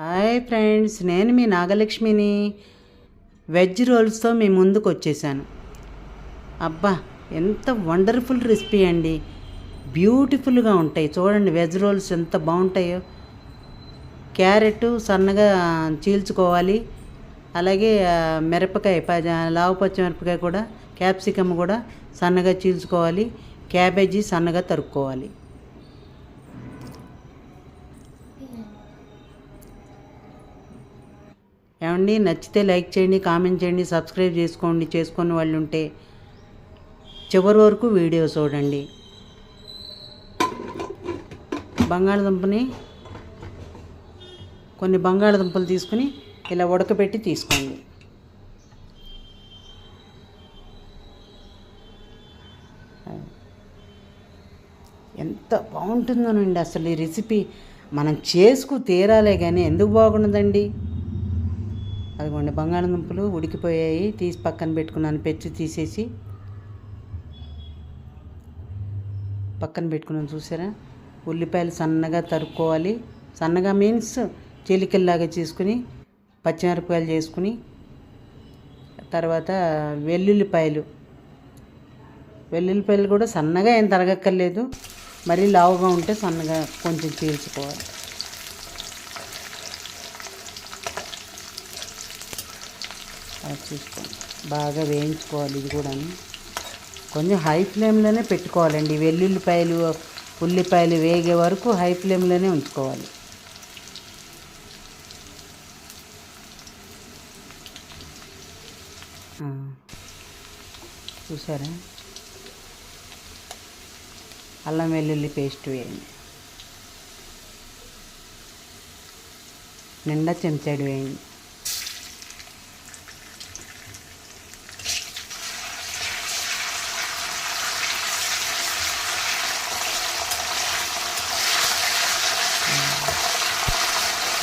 Hi friends నేను మీ నాగలక్ష్మిని. Veg రోల్స్తో మీ ముందుకు వచ్చేసాను అబ్బా ఎంత వండర్ఫుల్ రెసిపీ అండి. బ్యూటిఫుల్గా ఉంటాయి. చూడండి వెజ్ రోల్స్ ఎంత బాగుంటాయో. క్యారెట్ సన్నగా చీల్చుకోవాలి. అలాగే మిరపకాయ ప లావు పచ్చిమిరపకాయ కూడా క్యాప్సికమ్ కూడా సన్నగా చీల్చుకోవాలి. క్యాబేజీ సన్నగా తరుక్కోవాలి. ఏమండి? నచ్చితే లైక్ చేయండి కామెంట్ చేయండి సబ్స్క్రైబ్ చేసుకోండి చేసుకుని వాళ్ళు ఉంటే చివరి వరకు వీడియో చూడండి. బంగాళదుంపని కొన్ని బంగాళదుంపలు తీసుకుని ఇలా ఉడకబెట్టి తీసుకోండి. ఎంత బాగుంటుందోనండి అసలు ఈ రెసిపీ. మనం చేసుకు తీరాలే కానీ ఎందుకు బాగుండదండి? అదిగోండి బంగాళదుంపలు ఉడికిపోయాయి. తీసి పక్కన పెట్టుకున్నాను. పెచ్చు తీసేసి పక్కన పెట్టుకున్నాను. చూసారా? ఉల్లిపాయలు సన్నగా తరుక్కోవాలి. సన్నగా మీన్స్ చీలికల్లాగా చేసుకుని పచ్చిమిరపకాయలు చేసుకుని తర్వాత వెల్లుల్లిపాయలు. వెల్లుల్లిపాయలు కూడా సన్నగా ఏం తరగక్కర్లేదు. మరీ లావుగా ఉంటే సన్నగా కొంచెం చీల్చుకోవాలి. చూసుకోండి బాగా వేయించుకోవాలి ఇది కూడా కొంచెం హై ఫ్లేమ్లోనే పెట్టుకోవాలండి. వెల్లుల్లిపాయలు ఉల్లిపాయలు వేగే వరకు హై ఫ్లేమ్లోనే ఉంచుకోవాలి. చూసారా? అల్లం వెల్లుల్లి పేస్ట్ వేయండి. నిండా చెంచాడు వేయండి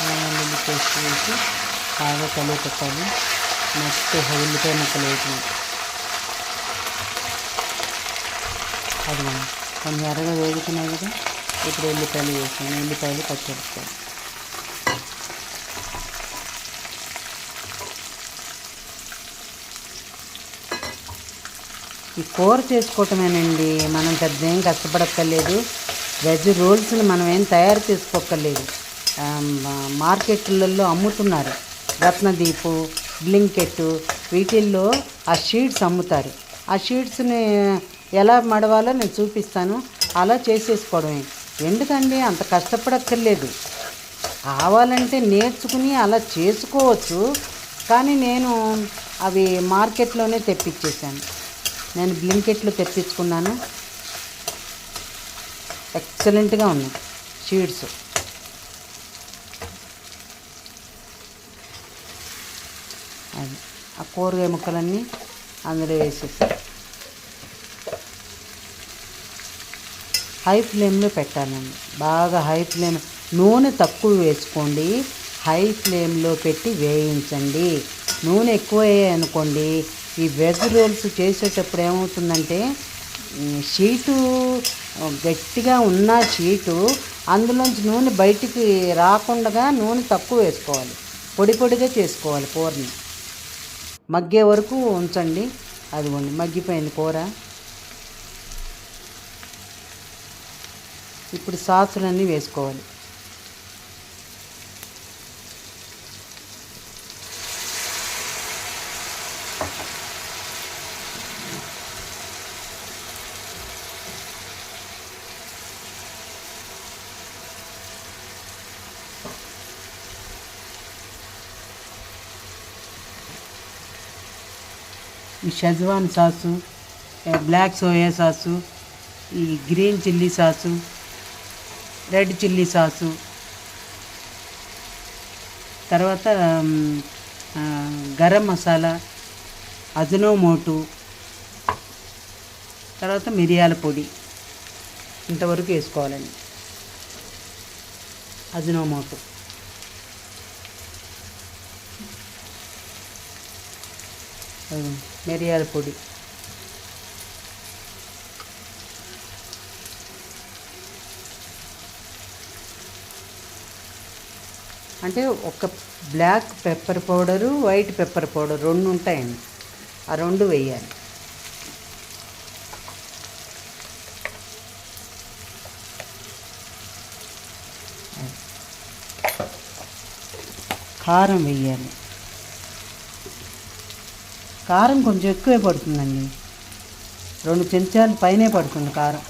వెల్లుల్లి పేస్ట్ వేసి బాగా కలిగి పెట్టాలి. నెక్స్ట్ ఉల్లిపాయ ముక్కలు వేసి అది మనం కొంచెం ఎర్రగా వేగుతున్నాయి కదా ఇప్పుడు ఉల్లిపాయలు వేసాను ఉల్లిపాయలు పచ్చిమిరపకాయలు. ఈ కూర చేసుకోవటమేనండి మనం పెద్ద ఏం కష్టపడక్కర్లేదు. వెజ్ రోల్స్ని మనం ఏం తయారు చేసుకోక్కర్లేదు. మార్కెట్లలో అమ్ముతున్నారు. రత్నదీపు బ్లింకెట్ వీటిల్లో ఆ షీట్స్ అమ్ముతారు. ఆ షీట్స్ని ఎలా మడవాలో నేను చూపిస్తాను. అలా చేసేసుకోవడమే. ఎందుకండి? అంత కష్టపడక్కర్లేదు. కావాలంటే నేర్చుకుని అలా చేసుకోవచ్చు. కానీ నేను అవి మార్కెట్లోనే తెప్పించేసాను నేను బ్లింకెట్లు తెప్పించుకున్నాను. ఎక్సలెంట్గా ఉన్నాయి షీడ్స్ అది. ఆ కూరగాయ ముక్కలన్నీ అందులో వేసేసి. హై ఫ్లేమ్లో పెట్టాలండి. బాగా హై ఫ్లేమ్ నూనె తక్కువ వేసుకోండి. హై ఫ్లేమ్లో పెట్టి వేయించండి. నూనె ఎక్కువ అనుకోండి ఈ వెజ్ రోల్స్ చేసేటప్పుడు ఏమవుతుందంటే షీటు గట్టిగా ఉన్న షీటు అందులోంచి నూనె బయటికి రాకుండా నూనె తక్కువ వేసుకోవాలి. పొడి పొడిగా చేసుకోవాలి కూరని. మగ్గే వరకు ఉంచండి. అదిగోండి మగ్గిపోయింది కూర. ఇప్పుడు సాసులన్నీ వేసుకోవాలి. ఈ Schezwan sauce black soya sauce ఈ green chilli sauce red chilli sauce. తర్వాత గరం మసాలా అజనోమోటు తర్వాత మిరియాల పొడి. ఇంతవరకు వేసుకోవాలండి. అజనోమోటు అది మిరియాల పొడి. అంటే ఒక black pepper powder white pepper powder రెండు ఉంటాయండి. ఆ రెండు వేయాలి. కారం వేయాలి. కారం కొంచెం ఎక్కువే పడుతుందండి. రెండు చెంచాలు పైనే పడుతుంది కారం.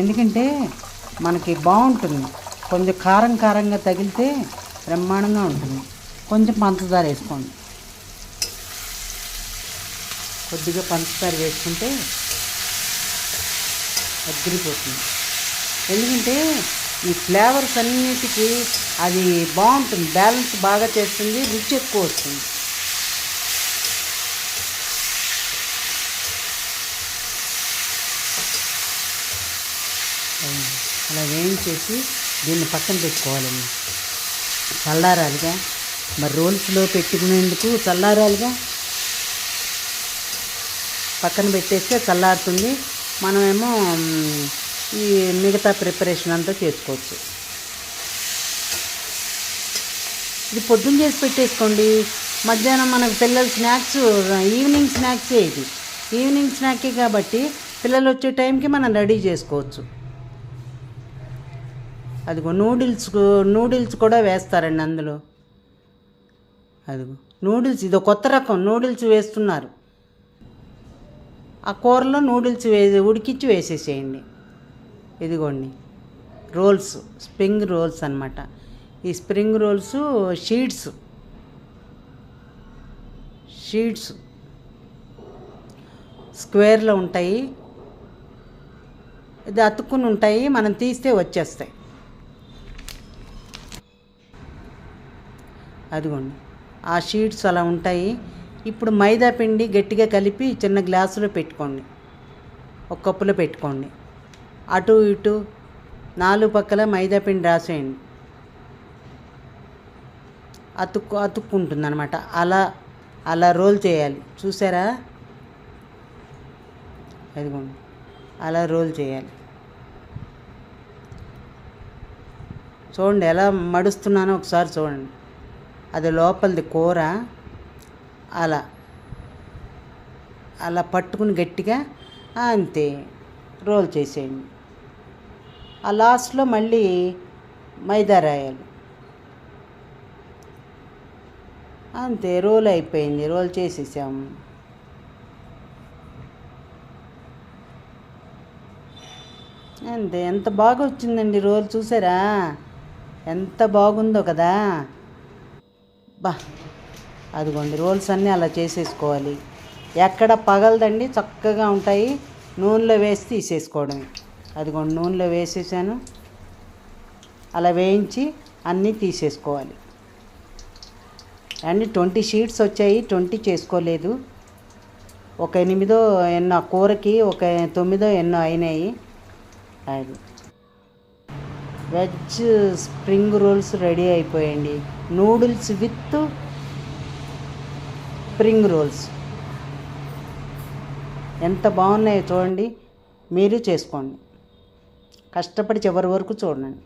ఎందుకంటే మనకి బాగుంటుంది. కొంచెం కారం కారంగా తగిలితే బ్రహ్మాండంగా ఉంటుంది. కొంచెం పంచదార వేసుకోండి. కొద్దిగా పంచదార వేసుకుంటే అద్దరిపోతుంది ఎందుకంటే ఈ ఫ్లేవర్స్ అన్నిటికీ అది బాగుంటుంది. బ్యాలెన్స్ బాగా చేస్తుంది రుచి ఎక్కువ వస్తుంది. అలా వేయించేసి దీన్ని పక్కన పెట్టుకోవాలండి చల్లారాలిగా. మరి రోల్స్లో పెట్టుకునేందుకు చల్లారాలిగా. పక్కన పెట్టేస్తే చల్లారుతుంది. మనమేమో ఈ మిగతా ప్రిపరేషన్ అంతా చేసుకోవచ్చు. ఇది పొద్దున్న చేసి పెట్టేసుకోండి. మధ్యాహ్నం మనకు పిల్లల స్నాక్స్ ఈవినింగ్ స్నాక్సే ఇది. ఈవినింగ్ స్నాకే కాబట్టి పిల్లలు వచ్చే టైంకి మనం రెడీ చేసుకోవచ్చు. అదిగో నూడిల్స్ నూడిల్స్ కూడా వేస్తారండి అందులో. అదిగో నూడిల్స్ ఇది కొత్త రకం నూడిల్స్ వేస్తున్నారు. ఆ కూరలో నూడిల్స్ వే ఉడికించి వేసేసేయండి. ఇదిగోండి రోల్స్ స్ప్రింగ్ రోల్స్ అన్నమాట. ఈ స్ప్రింగ్ రోల్స్ షీట్స్. షీట్స్ స్క్వేర్లో ఉంటాయి. ఇది అతుక్కుని ఉంటాయి మనం తీస్తే వచ్చేస్తాయి. అదిగోండి ఆ షీట్స్ అలా ఉంటాయి. ఇప్పుడు మైదా పిండి గట్టిగా కలిపి చిన్న గ్లాసులో పెట్టుకోండి. ఒక కప్పులో పెట్టుకోండి. అటు ఇటు నాలుగు పక్కల మైదాపిండి రాసేయండి. అతుక్కు అతుక్కుంటుంది అనమాట అలా అలా రోల్ చేయాలి. చూసారా? అదిగోండి. అలా రోల్ చేయాలి. చూడండి ఎలా మడుస్తున్నానో ఒకసారి చూడండి. అది లోపలిది కూర. అలా. అలా పట్టుకుని గట్టిగా అంతే. రోల్ చేసేయండి. ఆ లాస్ట్లో మళ్ళీ మైదా రాయాలి అంతే రోల్ అయిపోయింది రోల్ చేసేసాము అంతే ఎంత బాగా వచ్చిందండి రోల్ చూసారా? ఎంత బాగుందో కదా. బా అదిగోండి రోల్స్ అన్నీ అలా చేసేసుకోవాలి. ఎక్కడ పగలదండి చక్కగా ఉంటాయి. నూనెలో వేసి తీసేసుకోవడమే. అదిగోండి నూనెలో వేసేసాను. అలా వేయించి అన్నీ తీసేసుకోవాలి. అండ్ ట్వంటీ షీట్స్ వచ్చాయి ట్వంటీ చేసుకోలేదు. ఒక ఎనిమిదో ఎన్నో కూరకి ఒక తొమ్మిదో ఎన్నో అయినాయి. అది. Veg spring rolls ready అయిపోయండి. Noodles with spring rolls. ఎంత బాగున్నాయో చూడండి. మీరు చేసుకోండి. కష్టపడి చివరి వరకు చూడండి.